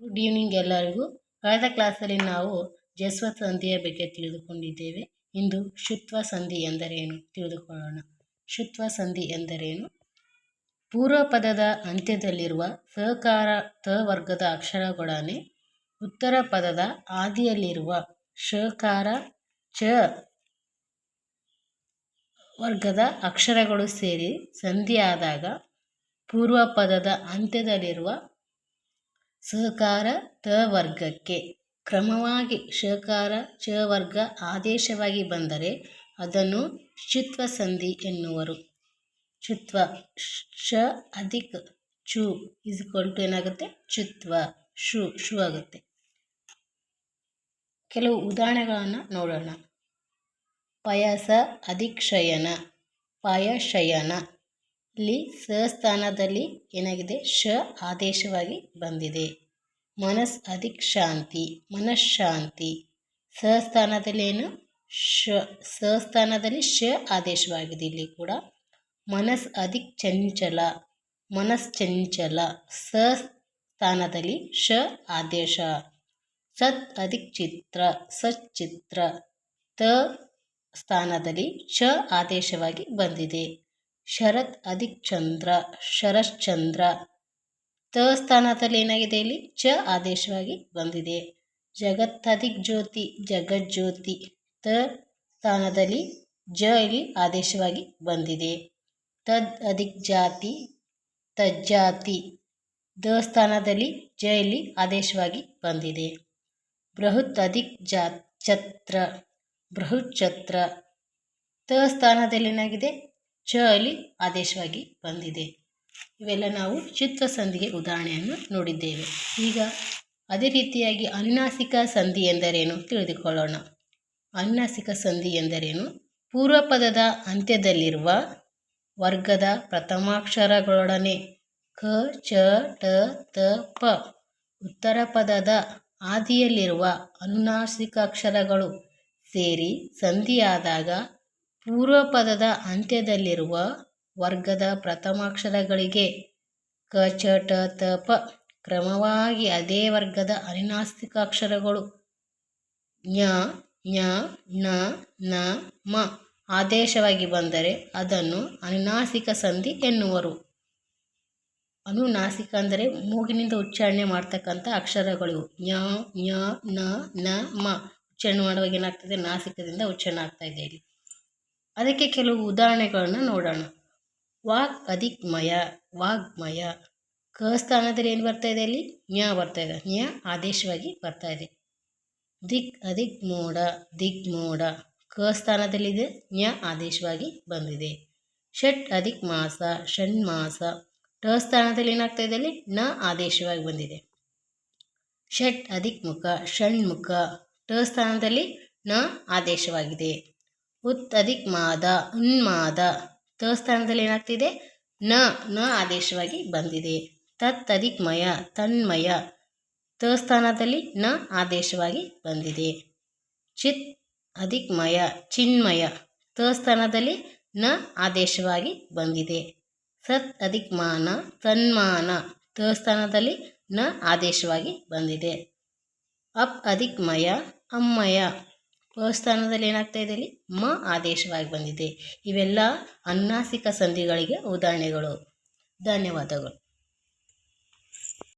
Good evening ಎಲ್ಲರಿಗೂ. ಕಳೆದ ಕ್ಲಾಸಲ್ಲಿ ನಾವು ಜಸ್ವ ಸಂಧಿಯ ಬಗ್ಗೆ ತಿಳಿದುಕೊಂಡಿದ್ದೇವೆ. ಇಂದು ಶುತ್ವ ಸಂಧಿ ಎಂದರೇನು ತಿಳಿದುಕೊಳ್ಳೋಣ. ಶುತ್ವ ಸಂಧಿ ಎಂದರೇನು? ಪೂರ್ವ ಪದದ ಅಂತ್ಯದಲ್ಲಿರುವ ಸಹಕಾರ ತ ವರ್ಗದ ಅಕ್ಷರಗಳನ್ನೇ ಉತ್ತರ ಪದದ ಆದಿಯಲ್ಲಿರುವ ಶಕಾರ ಚ ವರ್ಗದ ಅಕ್ಷರಗಳು ಸೇರಿ ಸಂಧಿಯಾದಾಗ ಪೂರ್ವ ಪದದ ಅಂತ್ಯದಲ್ಲಿರುವ ಸಹಕಾರ ತ ವರ್ಗಕ್ಕೆ. ಕ್ರಮವಾಗಿ ಶಕಾರ ಚ ವರ್ಗ ಆದೇಶವಾಗಿ ಬಂದರೆ ಅದನ್ನು ಶುತ್ವ ಸಂಧಿ ಎನ್ನುವರು. ಚುತ್ವ ಶ ಅಧಿಕ ಚು ಇಸ್ ಟು ಏನಾಗುತ್ತೆ? ಚುತ್ವ ಶು ಶು ಆಗುತ್ತೆ. ಕೆಲವು ಉದಾಹರಣೆಗಳನ್ನು ನೋಡೋಣ. ಪಯಸ ಅಧಿಕ್ಷಯನ, ಪಯಶಯನ. ಇಲ್ಲಿ ಸ ಸ್ಥಾನದಲ್ಲಿ ಏನಾಗಿದೆ? ಶ ಆದೇಶವಾಗಿ ಬಂದಿದೆ. ಮನಸ್ ಅಧಿಕ್ ಶಾಂತಿ ಮನಃಶಾಂತಿ. ಸ ಸ್ಥಾನದಲ್ಲಿ ಏನು ಶ ಸ ಸ್ಥಾನದಲ್ಲಿ ಶ ಆದೇಶವಾಗಿದೆ. ಇಲ್ಲಿ ಕೂಡ ಮನಸ್ ಅಧಿಕ್ ಚಂಚಲ ಮನಸ್ ಚಂಚಲ ಸ ಸ್ಥಾನದಲ್ಲಿ ಶ ಆದೇಶ. ಸತ್ ಅಧಿಕ್ ಚಿತ್ರ ಸಚ್ಚಿತ್ರ. ತ ಸ್ಥಾನದಲ್ಲಿ ಶ ಆದೇಶವಾಗಿ ಬಂದಿದೆ. ಶರತ್ ಅಧಿಕ್ ಚಂದ್ರ ಶರಶ್ಚಂದ್ರ. ತ ಸ್ಥಾನದಲ್ಲಿ ಏನಾಗಿದೆ ಇಲ್ಲಿ? ಚ ಆದೇಶವಾಗಿ ಬಂದಿದೆ. ಜಗತ್ತಧಿಕ್ ಜ್ಯೋತಿ ಜಗಜ್ಯೋತಿ. ತ ಸ್ಥಾನದಲ್ಲಿ ಜ ಇಲ್ಲಿ ಆದೇಶವಾಗಿ ಬಂದಿದೆ. ತದ್ ಅಧಿಕ್ ಜಾತಿ ತಜ್ಜಾತಿ. ದ ಸ್ಥಾನದಲ್ಲಿ ಜ ಇಲ್ಲಿ ಆದೇಶವಾಗಿ ಬಂದಿದೆ. ಬೃಹತ್ ಅಧಿಕ್ ಜಾ ಛತ್ರ. ಬೃಹತ್ ಛತ್ರ. ತ ಸ್ಥಾನದಲ್ಲಿ ಏನಾಗಿದೆ? ಚ ಅಲ್ಲಿ ಆದೇಶವಾಗಿ ಬಂದಿದೆ. ಇವೆಲ್ಲ ನಾವು ಚಿತ್ರಸಂಧಿಗೆ ಉದಾಹರಣೆಯನ್ನು ನೋಡಿದ್ದೇವೆ. ಈಗ ಅದೇ ರೀತಿಯಾಗಿ ಅನುನಾಸಿಕ ಸಂಧಿ ಎಂದರೇನು ತಿಳಿದುಕೊಳ್ಳೋಣ. ಅನುನಾಸಿಕ ಸಂಧಿ ಎಂದರೇನು? ಪೂರ್ವ ಪದದ ಅಂತ್ಯದಲ್ಲಿರುವ ವರ್ಗದ ಪ್ರಥಮಾಕ್ಷರಗಳೊಡನೆ ಕ, ಚ, ಟ, ತ, ಪ ಉತ್ತರ ಪದದ ಆದಿಯಲ್ಲಿರುವ ಅನುನಾಸಿಕ ಅಕ್ಷರಗಳು ಸೇರಿ ಸಂಧಿಯಾದಾಗ ಪೂರ್ವ ಪದದ ಅಂತ್ಯದಲ್ಲಿರುವ ವರ್ಗದ ಪ್ರಥಮಾಕ್ಷರಗಳಿಗೆ ಕ, ಚ, ಟ, ತ, ಪ ಕ್ರಮವಾಗಿ ಅದೇ ವರ್ಗದ ಅನಿನಾಸ್ತಿಕಾಕ್ಷರಗಳು ಅಕ್ಷರಗಳು. ಞ ಣ ನ, ಮ ಆದೇಶವಾಗಿ ಬಂದರೆ ಅದನ್ನು ಅನುನಾಸಿಕ ಸಂಧಿ ಎನ್ನುವರು. ಅನುನಾಸಿಕ ಅಂದರೆ ಮೂಗಿನಿಂದ ಉಚ್ಚಾರಣೆ ಮಾಡ್ತಕ್ಕಂಥ ಅಕ್ಷರಗಳು. ಞ ಞ, ನ ನ, ಮ. ಉಚ್ಚಾರಣೆ ಮಾಡುವಾಗ ಏನಾಗ್ತದೆ? ನಾಸಿಕದಿಂದ ಉಚ್ಚಾರಣೆ ಆಗ್ತಾ ಇದೆ ಇಲ್ಲಿ. ಅದಕ್ಕೆ ಕೆಲವು ಉದಾಹರಣೆಗಳನ್ನು ನೋಡೋಣ. ವಾಕ್ ಅಧಿಕ್ಮಯ ವಾಗ್ಮಯ. ಕ ಸ್ಥಾನದಲ್ಲಿ ಏನು ಬರ್ತಾ ಇದೆ ಅಲ್ಲಿ? ಜ್ಞ ಬರ್ತಾ ಇದೆ. ಜ್ಞ ಆದೇಶವಾಗಿ ಬರ್ತಾ ಇದೆ. ದಿಕ್ ಅಧಿಕ್ ಮೋಡ ದಿಕ್ ಮೋಡ ಕ ಸ್ಥಾನದಲ್ಲಿದೆ ಜ್ಞ ಆದೇಶವಾಗಿ ಬಂದಿದೆ. ಷಟ್ ಅಧಿಕ್ ಮಾಸ ಷಣ್ಮಾಸ. ಟ ಸ್ಥಾನದಲ್ಲಿ ಏನಾಗ್ತಾ ಇದೆ ಅಲ್ಲಿ? ನ ಆದೇಶವಾಗಿ ಬಂದಿದೆ. ಷಟ್ ಅಧಿಕ್ ಮುಖ ಷಣ್ಮುಖ. ಟ ಸ್ಥಾನದಲ್ಲಿ ನ ಆದೇಶವಾಗಿದೆ. ಅಧಿಕ್ ಮಾದ ಉನ್ಮಾದ. ತ ಸ್ಥಾನದಲ್ಲಿ ಏನಾಗ್ತಿದೆ? ನ ನ ಆದೇಶವಾಗಿ ಬಂದಿದೆ. ತತ್ ಅಧಿಕ್ ಮಯ ತನ್ಮಯ. ತ ಸ್ಥಾನದಲ್ಲಿ ನ ಆದೇಶವಾಗಿ ಬಂದಿದೆ. ಚಿತ್, ಅಧಿಕ್ಮಯ, ಚಿನ್ಮಯ. ತ ಸ್ಥಾನದಲ್ಲಿ ನ ಆದೇಶವಾಗಿ ಬಂದಿದೆ. ಸತ್, ಅಧಿಕ್ಮಾನ, ತನ್ಮಾನ. ತ ಸ್ಥಾನದಲ್ಲಿ ನ ಆದೇಶವಾಗಿ ಬಂದಿದೆ. ಅಪ್, ಅಧಿಕ್ಮಯ, ಅಮ್ಮಯ. ಸ್ಥಾನದಲ್ಲಿ ಏನಾಗ್ತಾ ಇದೆ ಇಲ್ಲಿ? ಮ ಆದೇಶವಾಗಿ ಬಂದಿದೆ. ಇವೆಲ್ಲ ಅನ್ನಾಸಿಕ ಸಂಧಿಗಳಿಗೆ ಉದಾಹರಣೆಗಳು. ಧನ್ಯವಾದಗಳು.